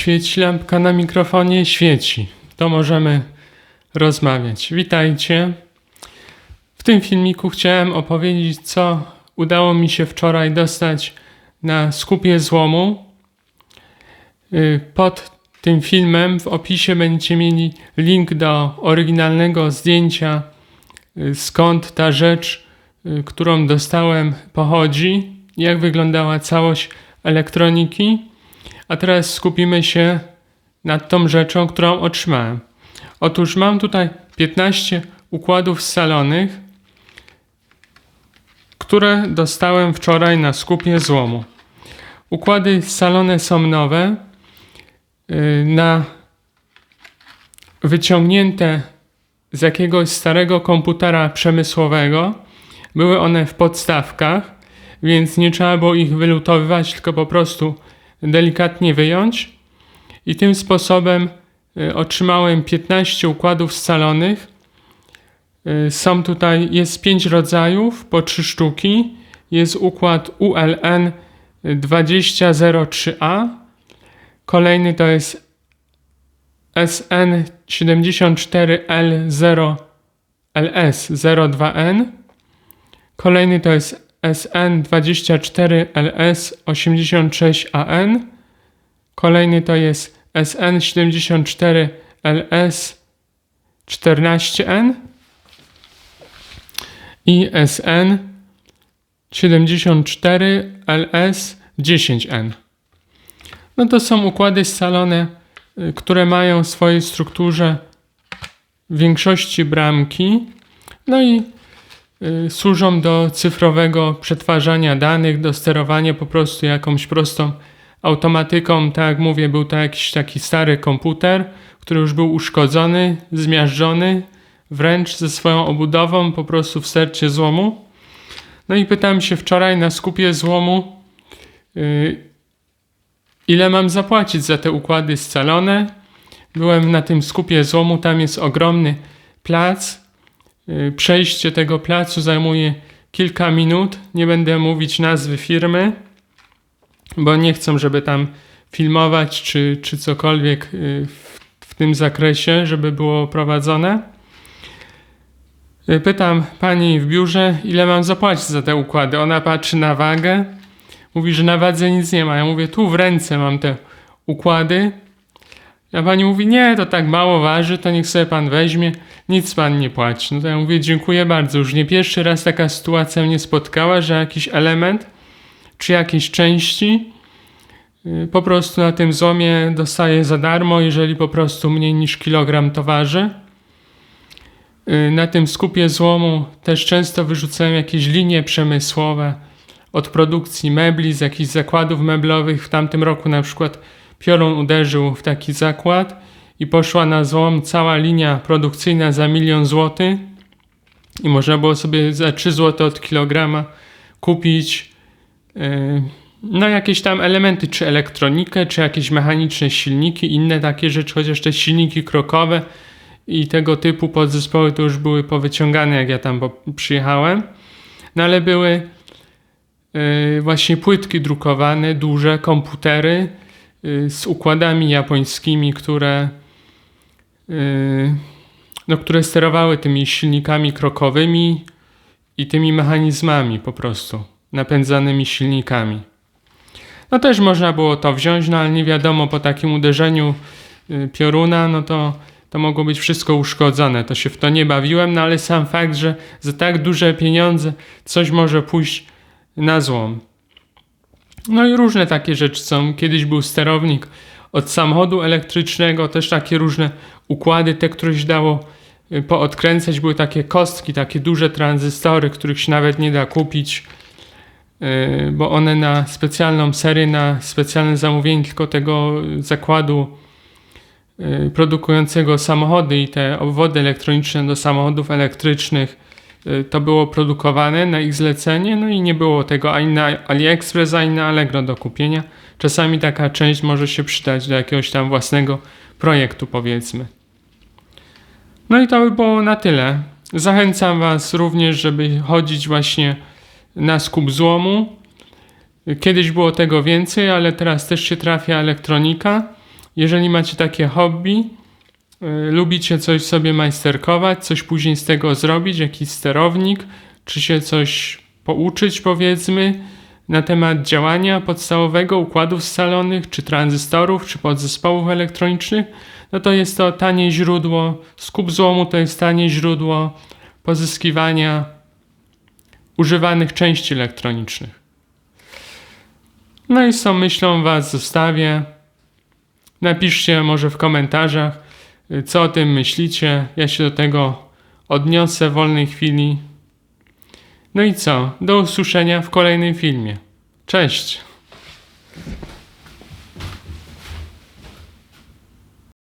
Świeci lampka na mikrofonie? Świeci. To możemy rozmawiać. Witajcie. W tym filmiku chciałem opowiedzieć, co udało mi się wczoraj dostać na skupie złomu. Y, Pod tym filmem w opisie będziecie mieli link do oryginalnego zdjęcia, y, skąd ta rzecz, y, którą dostałem, pochodzi, jak wyglądała całość elektroniki. A teraz skupimy się nad tą rzeczą, którą otrzymałem. Otóż mam tutaj 15 układów scalonych, które dostałem wczoraj na skupie złomu. Układy scalone są nowe, yy, na wyciągnięte z jakiegoś starego komputera przemysłowego. Były one w podstawkach, więc nie trzeba było ich wylutowywać, tylko po prostu delikatnie wyjąć. I tym sposobem y, otrzymałem 15 układów scalonych. Y, Są tutaj, jest 5 rodzajów, po 3 sztuki. Jest układ ULN 2003A. Kolejny to jest SN 74L0LS02N. Kolejny to jest SN24LS86AN. Kolejny to jest SN74LS14N i SN74LS10N. No to są układy scalone, y, które mają w swojej strukturze w większości bramki. No i służą do cyfrowego przetwarzania danych, do sterowania po prostu jakąś prostą automatyką. Tak jak mówię, był to jakiś taki stary komputer, który już był uszkodzony, zmiażdżony, wręcz ze swoją obudową po prostu w sercie złomu. No i pytałem się wczoraj na skupie złomu, yy, ile mam zapłacić za te układy scalone. Byłem na tym skupie złomu, tam jest ogromny plac. Y, Przejście tego placu zajmuje kilka minut. Nie będę mówić nazwy firmy, bo nie chcę, żeby tam filmować czy, czy cokolwiek y, w, w tym zakresie, żeby było prowadzone. Y, Pytam pani w biurze, ile mam zapłacić za te układy. Ona patrzy na wagę, mówi, że na wadze nic nie ma. Ja mówię, tu w ręce mam te układy. A pani mówi, nie, to tak mało waży, to niech sobie pan weźmie, nic pan nie płaci. No to ja mówię, dziękuję bardzo. Już nie pierwszy raz taka sytuacja mnie spotkała, że jakiś element czy jakieś części y, po prostu na tym złomie dostaję za darmo, jeżeli po prostu mniej niż kilogram to waży. Y, Na tym skupie złomu też często wyrzucałem jakieś linie przemysłowe od produkcji mebli, z jakichś zakładów meblowych. W tamtym roku na przykład piorun uderzył w taki zakład i poszła na złom cała linia produkcyjna za milion złotych i można było sobie za 3 zł od kilograma kupić yy, no jakieś tam elementy, czy elektronikę, czy jakieś mechaniczne silniki, inne takie rzeczy, chociaż te silniki krokowe i tego typu podzespoły to już były powyciągane, jak ja tam przyjechałem. No ale były yy, właśnie płytki drukowane, duże komputery z układami japońskimi, które, yy, no, które sterowały tymi silnikami krokowymi i tymi mechanizmami po prostu, napędzanymi silnikami. No też można było to wziąć, no ale nie wiadomo, po takim uderzeniu y, pioruna, no to, to mogło być wszystko uszkodzone. To się w to nie bawiłem, no ale sam fakt, że za tak duże pieniądze coś może pójść na złom. No i różne takie rzeczy są. Kiedyś był sterownik od samochodu elektrycznego, też takie różne układy, te, które się dało y, poodkręcać. Były takie kostki, takie duże tranzystory, których się nawet nie da kupić. Yy, bo one na specjalną serię, na specjalne zamówienie tylko tego zakładu yy, produkującego samochody i te obwody elektroniczne do samochodów elektrycznych to było produkowane na ich zlecenie, no i nie było tego ani na AliExpress, ani na Allegro do kupienia. Czasami taka część może się przydać do jakiegoś tam własnego projektu, powiedzmy. No i to by było na tyle. Zachęcam Was również, żeby chodzić właśnie na skup złomu. Kiedyś było tego więcej, ale teraz też się trafia elektronika. Jeżeli macie takie hobby, y, lubicie coś sobie majsterkować, coś później z tego zrobić, jakiś sterownik, czy się coś pouczyć, powiedzmy, na temat działania podstawowego układów scalonych, czy tranzystorów, czy podzespołów elektronicznych, no to jest to tanie źródło, skup złomu to jest tanie źródło pozyskiwania używanych części elektronicznych. No i z tą myślą Was zostawię. Napiszcie może w komentarzach, y, co o tym myślicie. Ja się do tego odniosę w wolnej chwili. No i co? Do usłyszenia w kolejnym filmie. Cześć!